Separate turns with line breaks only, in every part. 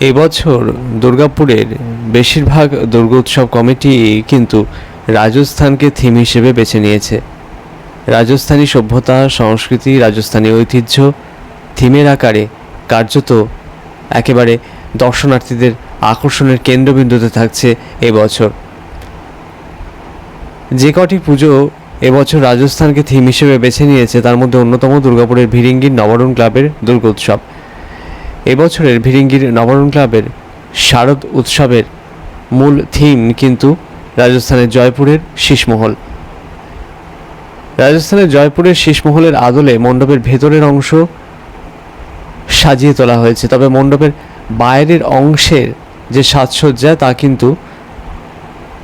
এবছর দুর্গাপুরের বেশিরভাগ দুর্গোৎসব কমিটি কিন্তু রাজস্থানকে থিম হিসেবে বেছে নিয়েছে। রাজস্থানী সভ্যতা, সংস্কৃতি, রাজস্থানী ঐতিহ্য থিমের আকারে কার্যত একেবারে দর্শনার্থীদের আকর্ষণের কেন্দ্রবিন্দুতে থাকছে এবছর যে কটি পুজো এবছর রাজস্থানকে থিম হিসেবে বেছে নিয়েছে, তার মধ্যে অন্যতম দুর্গাপুরের ভিরিঙ্গির নবরণ ক্লাবের দুর্গোৎসব। এবছরের ভিরিঙ্গির নবরণ ক্লাবের শারদ উৎসবের মূল থিম কিন্তু রাজস্থানের জয়পুরের শীষমহল। রাজস্থানের জয়পুরের শীষমহলের আদলে মণ্ডপের ভেতরের অংশ সাজিয়ে তোলা হয়েছে। তবে মণ্ডপের বাইরের অংশের যে সাজসজ্জা, তা কিন্তু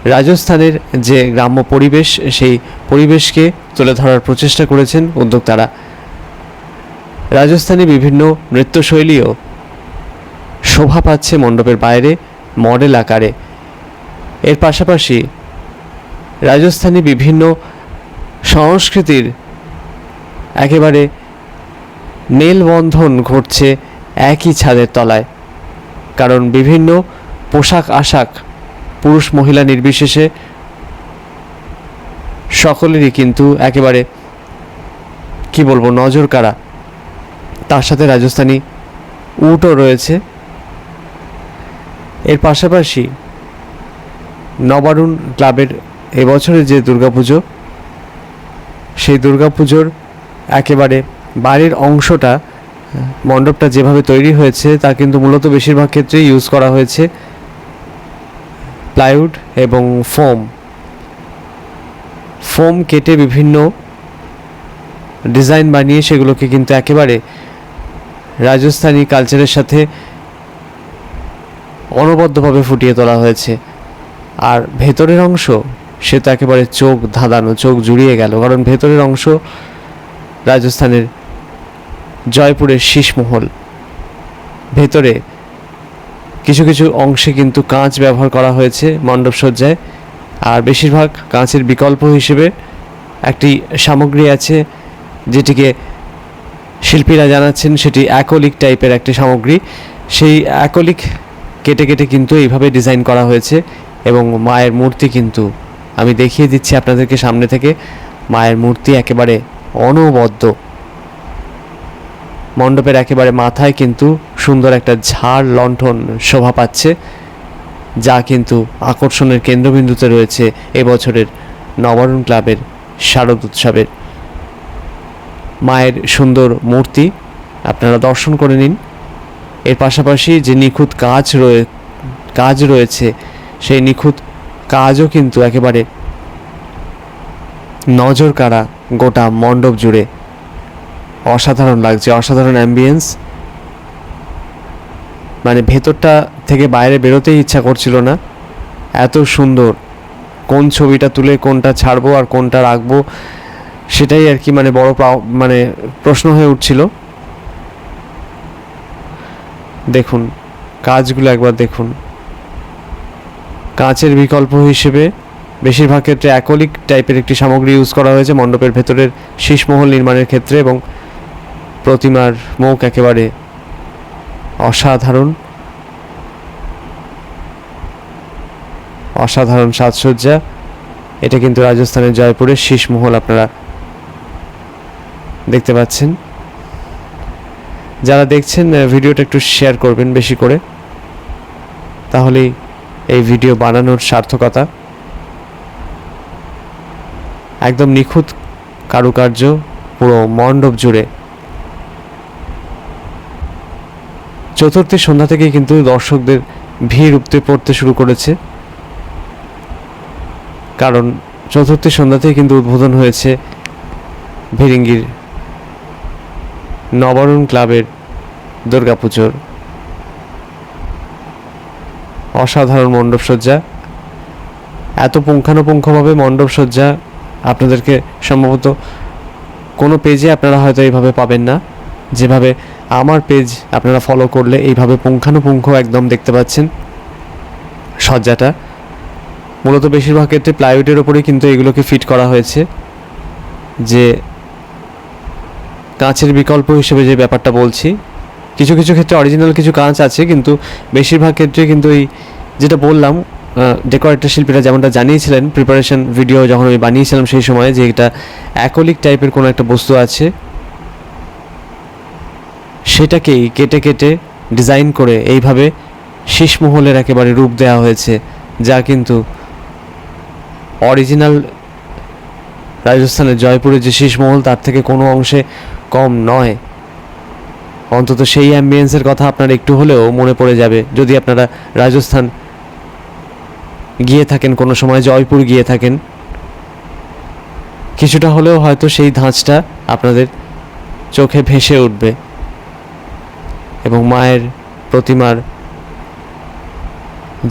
রাজস্থানের যে গ্রাম্য পরিবেশ, সেই পরিবেশকে তুলে ধরার প্রচেষ্টা করেছেন উদ্যোক্তারা। রাজস্থানী বিভিন্ন নৃত্যশৈলীও শোভা পাচ্ছে মণ্ডপের বাইরে, মডেল আকারে। এর পাশাপাশি রাজস্থানী বিভিন্ন সংস্কৃতির একেবারে মেলবন্ধন ঘটছে একই ছাদের তলায়, কারণ বিভিন্ন পোশাক আশাক পুরুষ মহিলা নির্বিশেষে সকলেরই কিন্তু একেবারে, কি বলব নজর কাড়া তার সাথে রাজস্থানী উটও রয়েছে। এর পাশাপাশি নবারুণ ক্লাবের এবছরের যে দুর্গাপুজো, সেই দুর্গাপুজোর একেবারে বাইরের অংশটা, মণ্ডপটা যেভাবে তৈরি হয়েছে, তা কিন্তু মূলত বেশিরভাগ ক্ষেত্রে ইউজ করা হয়েছে প্লাইউড এবং ফোম। ফোম কেটে বিভিন্ন ডিজাইন বানিয়ে সেগুলোকে কিন্তু একেবারে রাজস্থানী কালচারের সাথে অনবদ্যভাবে ফুটিয়ে তোলা হয়েছে। আর ভেতরের অংশ, সে তো একেবারে চোখ ধাঁধানো, চোখ জুড়িয়ে গেল, কারণ ভেতরের অংশ রাজস্থানের জয়পুরের শীষমহল। ভেতরে কিছু কিছু অংশে কিন্তু কাঁচ ব্যবহার করা হয়েছে মণ্ডপসজ্জায়, আর বেশিরভাগ কাঁচের বিকল্প হিসেবে একটি সামগ্রী আছে, যেটিকে শিল্পীরা জানাচ্ছেন সেটি অ্যাকোলিক টাইপের একটি সামগ্রী। সেই অ্যাকোলিক কেটে কেটে কিন্তু এইভাবে ডিজাইন করা হয়েছে এবং মায়ের মূর্তি কিন্তু আমি দেখিয়ে দিচ্ছি আপনাদেরকে সামনে থেকে। মায়ের মূর্তি একেবারে অনবদ্য। মণ্ডপের একেবারে মাথায় কিন্তু সুন্দর একটা ঝাড় লণ্ঠন শোভা পাচ্ছে, যা কিন্তু আকর্ষণের কেন্দ্রবিন্দুতে রয়েছে এবছরের নবরণ ক্লাবের শারদ উৎসবের। মায়ের সুন্দর মূর্তি আপনারা দর্শন করে নিন। এর পাশাপাশি যে নিখুঁত কাজ রয়ে, কাজ রয়েছে, সেই নিখুঁত কাজও কিন্তু একেবারে নজর কাড়া গোটা মণ্ডপ জুড়ে অসাধারণ লাগছে, অসাধারণ অ্যাম্বিয়েন্স মানে ভেতরটা থেকে বাইরে বেরোতেই ইচ্ছা করছিল না। এত সুন্দর কোন ছবিটা তুলে কোনটা ছাড়বো আর কোনটা রাখব, সেটাই আর কি মানে বড় মানে প্রশ্ন হয়ে উঠছিল। দেখুন, কাজগুলো একবার দেখুন। কাঁচের বিকল্প হিসেবে বেশিরভাগ ক্ষেত্রে অ্যাকোলিক টাইপের একটি সামগ্রী ইউজ করা হয়েছে মণ্ডপের ভেতরের শীষমহল নির্মাণের ক্ষেত্রে এবং প্রতিমার মুখ একেবারে অসাধারণ। অসাধারণ সাজসজ্জা। এটা কিন্তু রাজস্থানের জয়পুরের শীষমহল আপনারা দেখতে পাচ্ছেন। যারা দেখছেন ভিডিওটা একটু শেয়ার করবেন বেশি করে। তাহলেই এই ভিডিও বানানোর সার্থকতা। একদম নিখুঁত কারুকার্য, পুরো মণ্ডপ জুড়ে। চতুর্থী সন্ধ্যা থেকেই কিন্তু দর্শকদের ভিড় উপতে পড়তে শুরু করেছে। কারণ চতুর্থী সন্ধ্যাতেই কিন্তু উদ্বোধন হয়েছে ভিরিঙ্গির নবরণ ক্লাবের দুর্গাপুজোর অসাধারণ মণ্ডপসজ্জা এত পুঙ্খানুপুঙ্খভাবে মণ্ডপসজ্জা আপনাদেরকে সম্ভবত কোনো পেজে আপনারা হয়তো এইভাবে পাবেন না। যেভাবে আমার পেজ আপনারা ফলো করলে এইভাবে পুঙ্খানুপুঙ্খ একদম দেখতে পাচ্ছেন সজ্জাটা। মূলত বেশিরভাগ ক্ষেত্রে প্লাইউডের ওপরেই কিন্তু এগুলোকে ফিট করা হয়েছে। যে কাঁচের বিকল্প হিসেবে যে ব্যাপারটা বলছি, কিছু কিছু ক্ষেত্রে অরিজিনাল কিছু কাজ আছে, কিন্তু বেশিরভাগ ক্ষেত্রে কিন্তু এই যেটা বললাম ডেকোরেটর শিল্পীরা যেমনটা জানিয়েছিলেন প্রিপারেশন ভিডিও যখন আমি বানিয়েছিলাম সেই সময় যে এটা অ্যাকোলিক টাইপের কোনো একটা বস্তু আছে, সেটাকেই কেটে কেটে ডিজাইন করে এইভাবে শীষমহলের একেবারে রূপ দেওয়া হয়েছে, যা কিন্তু অরিজিনাল রাজস্থানের জয়পুরের যে শীষমহল তার থেকে কোনো অংশে কম নয়। অন্তত সেই অ্যাম্বিয়েন্সের কথা আপনার একটু হলেও মনে পড়ে যাবে। যদি আপনারা রাজস্থান গিয়ে থাকেন, কোনো সময় জয়পুর গিয়ে থাকেন, কিছুটা হলেও হয়তো সেই ধাঁচটা আপনাদের চোখে ভেসে উঠবে এবং মায়ের প্রতিমার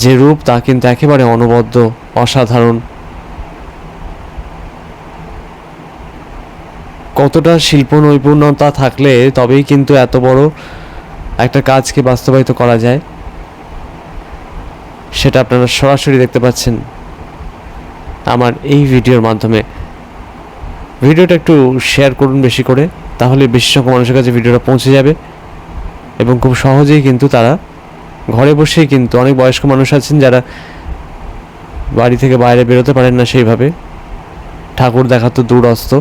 যে রূপ তা কিন্তু একেবারে অনবদ্য, অসাধারণ কতটা শিল্প নৈপুণ্যতা থাকলে তবেই কিন্তু এত বড় একটা কাজকে বাস্তবায়িত করা যায়। সেটা আপনারা সরাসরি দেখতে পাচ্ছেন আমার এই ভিডিওর মাধ্যমে। ভিডিওটা একটু শেয়ার করুন বেশি করে, তাহলে বেশি সংখ্যক মানুষের কাছে ভিডিওটা পৌঁছে যাবে এবং খুব সহজেই কিন্তু তারা ঘরে বসেই কিন্তু অনেক বয়স্ক মানুষ আছেন যারা বাড়ি থেকে বাইরে বেরোতে পারেন না সেইভাবে। ঠাকুর দেখা তো দূরস্থ।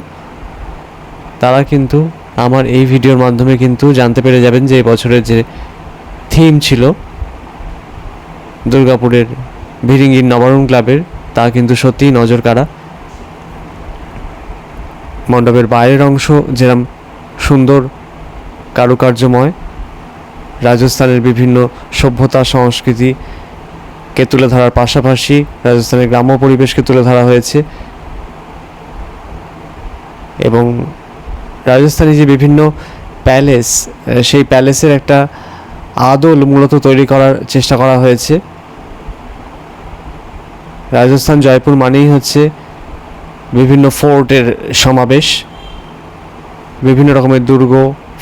তারা কিন্তু আমার এই ভিডিওর মাধ্যমে কিন্তু জানতে পেরে যাবেন যে বছরের যে থিম ছিল দুর্গাপুরের ভিরিঙ্গির নবরণ ক্লাবের, তা কিন্তু সত্যিই নজর কাড়া মণ্ডপের বাইরের অংশ যেরম সুন্দর, কারুকার্যময়, রাজস্থানের বিভিন্ন সভ্যতা সংস্কৃতিকে তুলে ধরার পাশাপাশি রাজস্থানের গ্রাম্য পরিবেশকে তুলে ধরা হয়েছে। এবং রাজস্থানে যে বিভিন্ন প্যালেস সেই প্যালেসের একটা আদল মূলত তৈরি করার চেষ্টা করা হয়েছে। রাজস্থান, জয়পুর মানেই হচ্ছে বিভিন্ন ফোর্টের সমাবেশ, বিভিন্ন রকমের দুর্গ,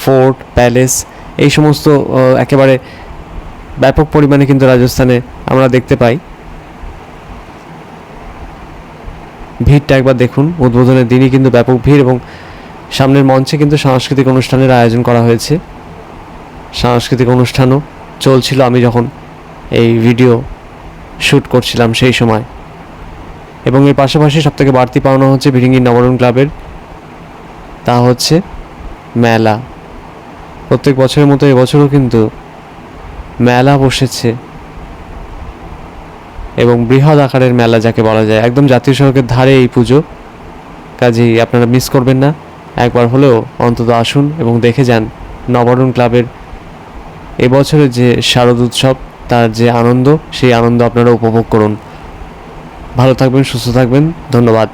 ফোর্ট, প্যালেস, এই সমস্ত একেবারে ব্যাপক পরিমাণে কিন্তু রাজস্থানে আমরা দেখতে পাই। ভিড়টা একবার দেখুন, উদ্বোধনের দিনই কিন্তু ব্যাপক ভিড় এবং সামনের মঞ্চে কিন্তু সাংস্কৃতিক অনুষ্ঠানের আয়োজন করা হয়েছে। সাংস্কৃতিক অনুষ্ঠানও চলছিল। আমি যখন এই ভিডিও শ্যুট করছিলাম সেই সময়। এবং এর পাশাপাশি সবথেকে বাড়তি পাওনা হচ্ছে ভিরিঙ্গি নবরণ ক্লাবের। তা হচ্ছে মেলা। প্রত্যেক বছরের মতো এবছরও কিন্তু মেলা বসেছে। এবং বৃহৎ আকারের মেলা যাকে বলা যায়। একদম জাতীয় সড়কের ধারে এই পুজো। কাজেই আপনারা মিস করবেন না। একবার হলেও অন্তত আসুন এবং দেখে যান নবরণ ক্লাবের এবছরের যে শারদ উৎসব, তার যে আনন্দ, সেই আনন্দ আপনারা উপভোগ করুন। ভালো থাকবেন, সুস্থ থাকবেন। ধন্যবাদ।